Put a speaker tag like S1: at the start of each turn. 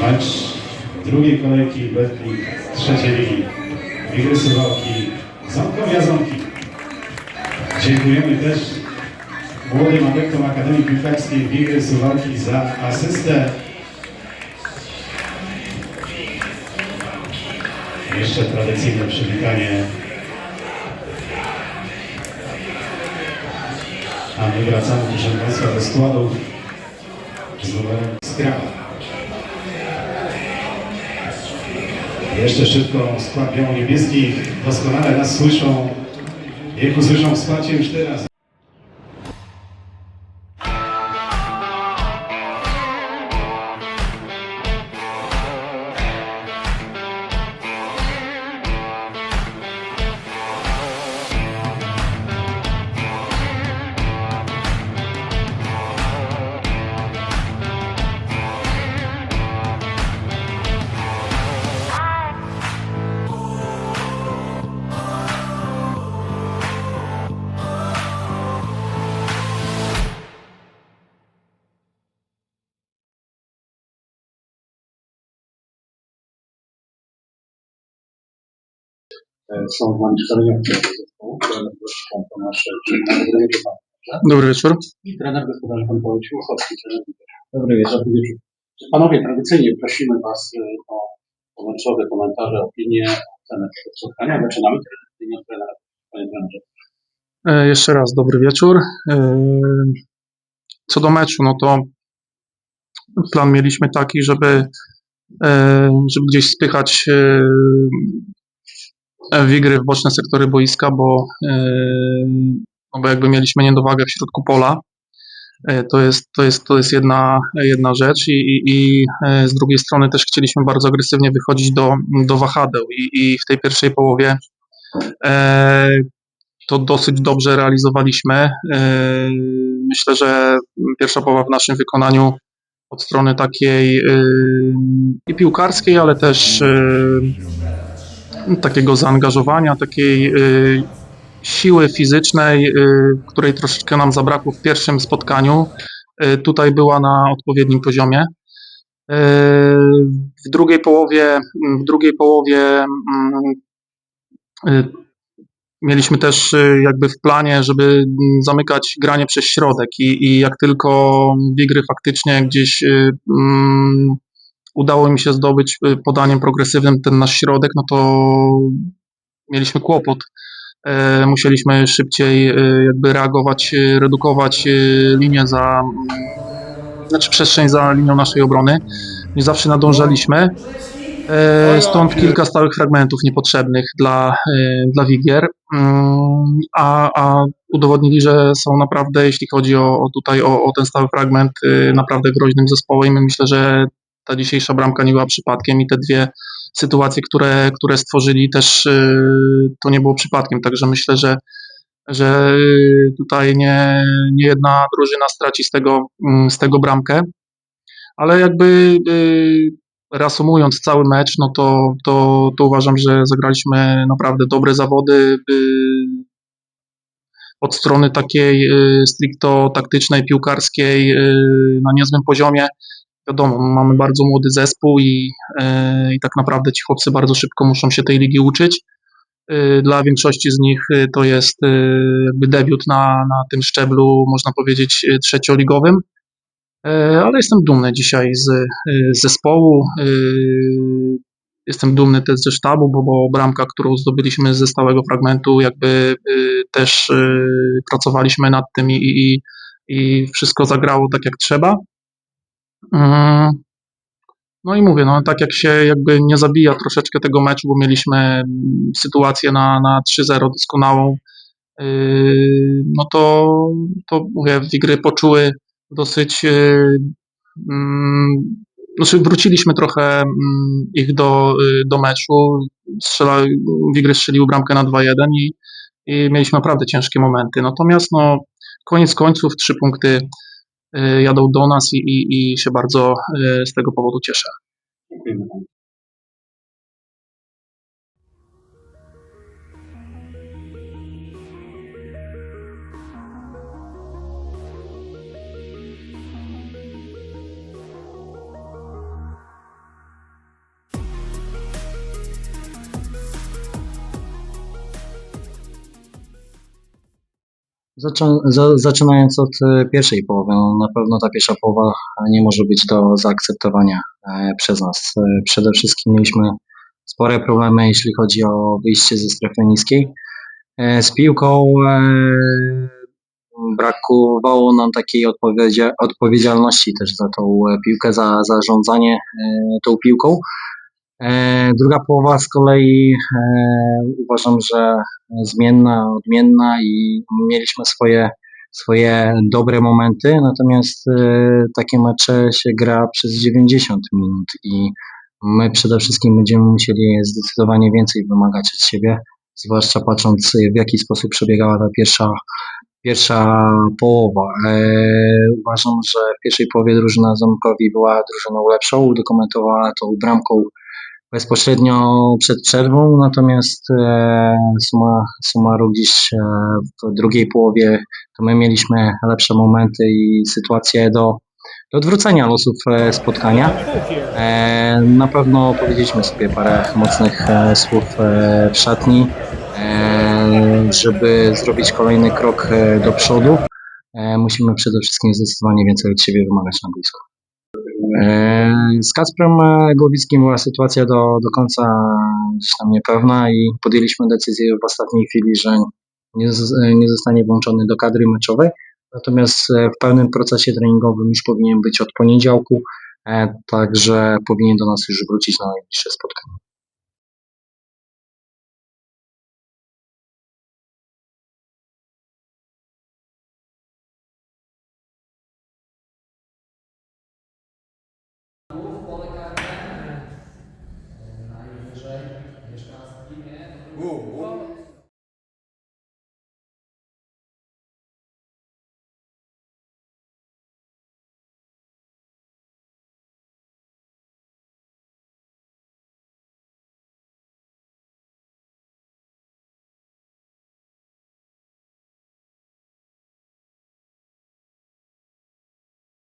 S1: Mecz drugiej kolejki Betlik trzeciej ligi. Wigry Suwałki, Ząbkowi Ząbki. Dziękujemy też młodym adeptom Akademii Piłkarskiej Wigry Suwałki za asystę. Jeszcze tradycyjne przywitanie. A my wracamy, proszę Państwa, do składu z numerem Skraba. Jeszcze szybko skład biało-niebieski doskonale nas słyszą. Jak usłyszą wsparcie już teraz.
S2: Są z nami zespołu, trener Tomasz Dziennik,
S3: Dobry wieczór.
S2: i trener gospodarza pan Paweł Ciłuchowski. Dobry wieczór. Dobry wieczór. Panowie, tradycyjnie prosimy Was y, o pomysłowe komentarze, opinie, ocenę tego spotkania. Zaczynamy tradycyjnie od trenera. Panie trenerze.
S3: E, Jeszcze raz dobry wieczór. E, Co do meczu, no to plan mieliśmy taki, żeby, e, żeby gdzieś spychać e, wigry w boczne sektory boiska, bo, e, no bo jakby mieliśmy niedowagę w środku pola. E, To jest, to jest, to jest jedna, jedna rzecz i, i, i e, z drugiej strony też chcieliśmy bardzo agresywnie wychodzić do, do wahadeł i, i w tej pierwszej połowie e, to dosyć dobrze realizowaliśmy. Myślę, że pierwsza połowa w naszym wykonaniu od strony takiej i piłkarskiej, ale też takiego zaangażowania, takiej yy, siły fizycznej, yy, której troszeczkę nam zabrakło w pierwszym spotkaniu. Yy, Tutaj była na odpowiednim poziomie. W drugiej połowie, w drugiej połowie mm, mieliśmy też y, jakby w planie, żeby zamykać granie przez środek i, i jak tylko Wigry faktycznie gdzieś y, mm, udało mi się zdobyć y, podaniem progresywnym ten nasz środek, no to mieliśmy kłopot. E, Musieliśmy szybciej y, jakby reagować, y, redukować linię za, mm, znaczy przestrzeń za linią naszej obrony. Nie zawsze nadążaliśmy. E, Stąd kilka stałych fragmentów niepotrzebnych dla, dla Wigier, Mm, a, a udowodnili, że są naprawdę, jeśli chodzi o, o tutaj o, o ten stały fragment, naprawdę groźnym zespołem i myślę, że ta dzisiejsza bramka nie była przypadkiem i te dwie sytuacje, które, które stworzyli też y, to nie było przypadkiem, także myślę, że że y, tutaj nie, nie jedna drużyna straci z tego, mm, z tego bramkę, ale jakby y, reasumując cały mecz, no to, to, to uważam, że zagraliśmy naprawdę dobre zawody. Od strony takiej stricto taktycznej, piłkarskiej na niezłym poziomie. Wiadomo, mamy bardzo młody zespół i, y, i tak naprawdę ci chłopcy bardzo szybko muszą się tej ligi uczyć. Y, Dla większości z nich y, to jest jakby debiut na, na tym szczeblu, można powiedzieć, trzecioligowym. E, ale jestem dumny dzisiaj z, z zespołu. Jestem dumny też ze sztabu, bo, bo bramka, którą zdobyliśmy ze stałego fragmentu, jakby też pracowaliśmy nad tym i, i, i wszystko zagrało tak jak trzeba. Mm. No i mówię, no tak jak się jakby nie zabija troszeczkę tego meczu, bo mieliśmy mm, sytuację na, na 3-0 doskonałą, yy, no to, to mówię, Wigry poczuły dosyć, yy, mm, znaczy wróciliśmy trochę ich do, y, do meczu, strzela, Wigry strzeliły bramkę na 2-1 i, i mieliśmy naprawdę ciężkie momenty. Natomiast no, koniec końców trzy punkty jadą do nas i, i, i się bardzo y, z tego powodu cieszę.
S4: Zaczynając od e, pierwszej połowy, no, na pewno ta pierwsza połowa nie może być do zaakceptowania e, przez nas. E, przede wszystkim mieliśmy spore problemy, jeśli chodzi o wyjście ze strefy niskiej. Z piłką brakowało nam takiej odpowiedzia, odpowiedzialności też za tą piłkę, za zarządzanie tą piłką. E, druga połowa z kolei e, uważam, że zmienna, odmienna i mieliśmy swoje, swoje dobre momenty, natomiast e, takie mecze się gra przez 90 minut i my przede wszystkim będziemy musieli zdecydowanie więcej wymagać od siebie, zwłaszcza patrząc w jaki sposób przebiegała ta pierwsza, pierwsza połowa. Uważam, że w pierwszej połowie drużyna Zamkowi była drużyną lepszą, udokumentowała tą bramką bezpośrednio przed przerwą, natomiast e, suma, summarum gdzieś e, w drugiej połowie to my mieliśmy lepsze momenty i sytuacje do, do odwrócenia losów e, spotkania. Na pewno powiedzieliśmy sobie parę mocnych słów w szatni, żeby zrobić kolejny krok do przodu. Musimy przede wszystkim zdecydowanie więcej od siebie wymagać na boisku. E, Z Kacprem e, Głowickim była sytuacja do, do końca tam niepewna i podjęliśmy decyzję w ostatniej chwili, że nie, z- nie zostanie włączony do kadry meczowej. Natomiast e, w pełnym procesie treningowym już powinien być od poniedziałku, e, także powinien do nas już wrócić na najbliższe spotkanie.